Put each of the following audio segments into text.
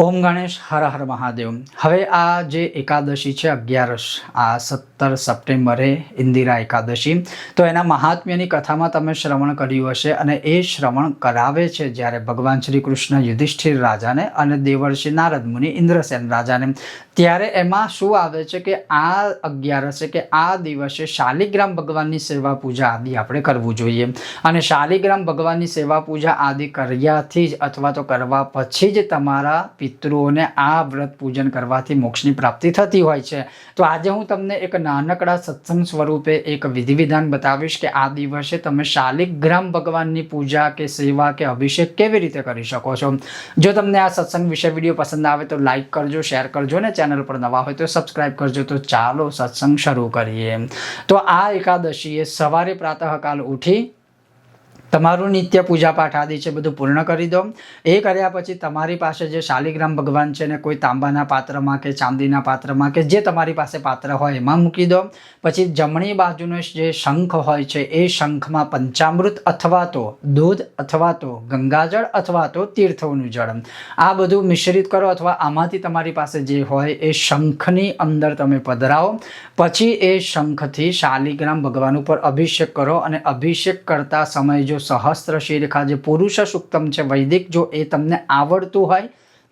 ઓમ ગણેશ, હર હર મહાદેવ. હવે આ જે એકાદશી છે, અગિયારસ, આ સત્તર સપ્ટેમ્બરે ઇન્દિરા એકાદશી, તો એના મહાત્મ્યની કથામાં તમે શ્રવણ કર્યું હશે અને એ શ્રવણ કરાવે છે જ્યારે ભગવાન શ્રી કૃષ્ણ યુધિષ્ઠિર રાજાને અને દેવર્ષિ નારદ મુનિ ઇન્દ્રસેન રાજાને. ત્યારે એમાં શું આવે છે કે આ અગિયારસે કે આ દિવસે શાલિગ્રામ ભગવાનની સેવા પૂજા આદિ આપણે કરવું જોઈએ. અને શાલિગ્રામ ભગવાનની સેવા પૂજા આદિ કર્યાથી જ અથવા તો કરવા પછી જ તમારા પિતૃઓને આ વ્રત પૂજન કરવાથી મોક્ષની પ્રાપ્તિ થતી હોય છે. તો આજે હું તમને એક નાનકડા સત્સંગ સ્વરૂપે એક વિધિ વિધાન બતાવીશ કે આ દિવસે તમે શાલિગ્રામ ભગવાનની પૂજા કે સેવા કે અભિષેક કેવી રીતે કરી શકો છો? જો તમને આ સત્સંગ વિશે વીડિયો પસંદ આવે તો લાઈક કરજો, શેર કરજો ને ચેનલ પર નવા હોય તો સબસ્ક્રાઇબ કરજો. તો ચાલો સત્સંગ શરૂ કરીએ. તો આ એકાદશીએ સવારે પ્રાતઃકાલ ઉઠી તમારું નિત્ય પૂજા પાઠ આદિ છે, બધું પૂર્ણ કરી દો. એ કર્યા પછી તમારી પાસે જે શાલિગ્રામ ભગવાન છે ને, કોઈ તાંબાના પાત્રમાં કે ચાંદીના પાત્રમાં કે જે તમારી પાસે પાત્ર હોય એમાં મૂકી દો. પછી જમણી બાજુનો જે શંખ હોય છે, એ શંખમાં પંચામૃત અથવા તો દૂધ અથવા તો ગંગાજળ અથવા તો તીર્થોનું જળ. આ બધું મિશ્રિત કરો અથવા આમાંથી તમારી પાસે જે હોય એ શંખની અંદર તમે પધરાવો. પછી એ શંખથી શાલિગ્રામ ભગવાન ઉપર અભિષેક કરો અને અભિષેક કરતા સમય જો સહસ્ત્ર શિરેખા જે પુરુષ સુક્તમ છે, વૈદિક, જો એ તમને આવડતું હોય,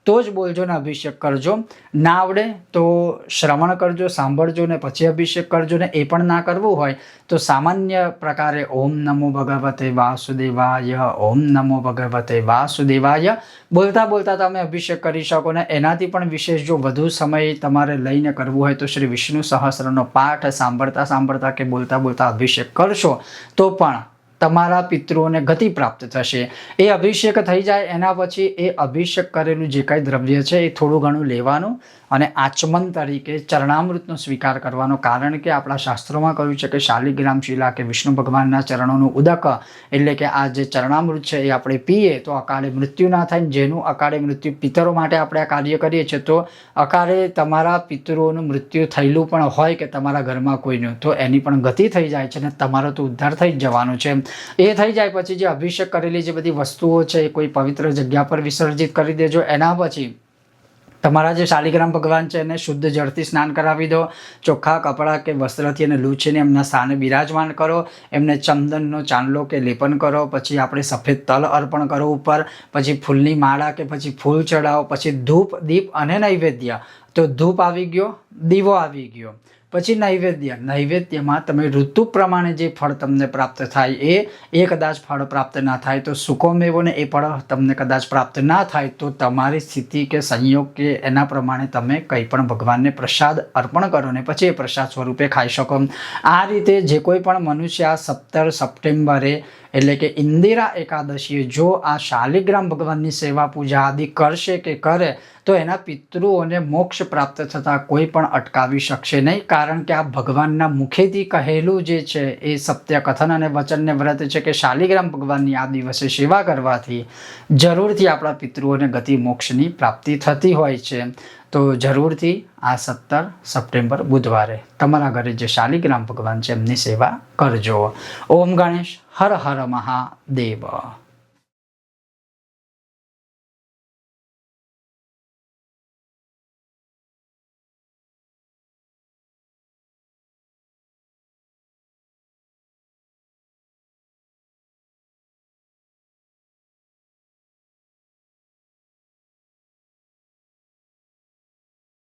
તો જ બોલજો ને અભિષેક કરજો. ના આવડે તો શ્રવણ કરજો, સાંભળજો ને પછી અભિષેક કરજો ને એ પણ ના કરવું હોય, તો સામાન્ય પ્રકારે ઓમ નમો ભગવતે વાસુદેવાય, ઓમ નમો ભગવતે વાસુદેવાય. બોલતા બોલતા તમે અભિષેક કરી શકો ને એનાથી પણ વિશેષ જો વધુ સમય તમારે લઈને કરવું હોય તો શ્રી વિષ્ણુ સહસ્રનો પાઠ સાંભળતા સાંભળતા કે બોલતા બોલતા અભિષેક કરશો, તો પણ તમારા પિતૃઓને ગતિ પ્રાપ્ત થશે. એ અભિષેક થઈ જાય, એના પછી એ અભિષેક કરેલું જે કાંઈ દ્રવ્ય છે એ થોડું ઘણું લેવાનું અને આચમન તરીકે ચરણામૃતનો સ્વીકાર કરવાનો. કારણ કે આપણા શાસ્ત્રોમાં કહ્યું છે કે શાલિગ્રામ શિલા કે વિષ્ણુ ભગવાનના ચરણોનું ઉદક એટલે કે આ જે ચરણામૃત છે એ આપણે પીએ તો અકાળે મૃત્યુ ના થાય જેનું અકાળે મૃત્યુ પિતરો માટે આપણે આ કાર્ય કરીએ છીએ તો અકાળે તમારા પિતૃઓનું મૃત્યુ થયેલું પણ હોય કે તમારા ઘરમાં કોઈનું, તો એની પણ ગતિ થઈ જાય છે અને તમારો તો ઉદ્ધાર થઈ જવાનો છે એ થઈ જાય પછી જે અભિષેક કરેલી જે બધી વસ્તુઓ છે, એ કોઈ પવિત્ર જગ્યા પર વિસર્જિત કરી દેજો. એના પછી તમારા જે શાલિગ્રામ ભગવાન છે, એને શુદ્ધ જળથી સ્નાન કરાવી દો. ચોખ્ખા કપડાં કે વસ્ત્રથી એને લૂછીને એમના સ્થાને બિરાજમાન કરો. એમને ચંદનનો ચાંદલો કે લેપન કરો. પછી આપણે સફેદ તલ અર્પણ કરો ઉપર. પછી ફૂલની માળા કે પછી ફૂલ ચડાવો. પછી ધૂપ, દીપ અને નૈવેદ્ય. તો ધૂપ આવી ગયો, દીવો આવી ગયો. પછી નૈવેદ્ય. નૈવેદ્યમાં તમે ઋતુ પ્રમાણે જે ફળ તમને પ્રાપ્ત થાય એ એ કદાચ ફળ પ્રાપ્ત ના થાય તો સુકો મેવો ને એ ફળ તમને કદાચ પ્રાપ્ત ના થાય તો તમારી સ્થિતિ કે સંયોગ કે એના પ્રમાણે તમે કંઈ પણ ભગવાનને પ્રસાદ અર્પણ કરો ને પછી એ પ્રસાદ સ્વરૂપે ખાઈ શકો. આ રીતે જે કોઈ પણ મનુષ્ય આ સત્તર સપ્ટેમ્બરે એટલે કે ઇન્દિરા એકાદશીએ જો આ શાલિગ્રામ ભગવાનની સેવા પૂજા આદિ કરશે કે કરે, તો એના પિતૃઓને મોક્ષ પ્રાપ્ત થતાં કોઈ પણ અટકાવી શકશે નહીં. કારણ કે આ ભગવાનના મુખેથી કહેલું જે છે એ સત્ય કથન અને વચનને વ્રત છે કે શાલિગ્રામ ભગવાનની આ દિવસે સેવા કરવાથી જરૂરથી આપણા પિતૃઓને ગતિ મોક્ષની પ્રાપ્તિ થતી હોય છે. તો જરૂરથી આ સત્તર સપ્ટેમ્બર બુધવારે તમારા ઘરે જે શાલિગ્રામ ભગવાન છે એમની સેવા કરજો. ઓમ ગણેશ હર હર મહાદેવ.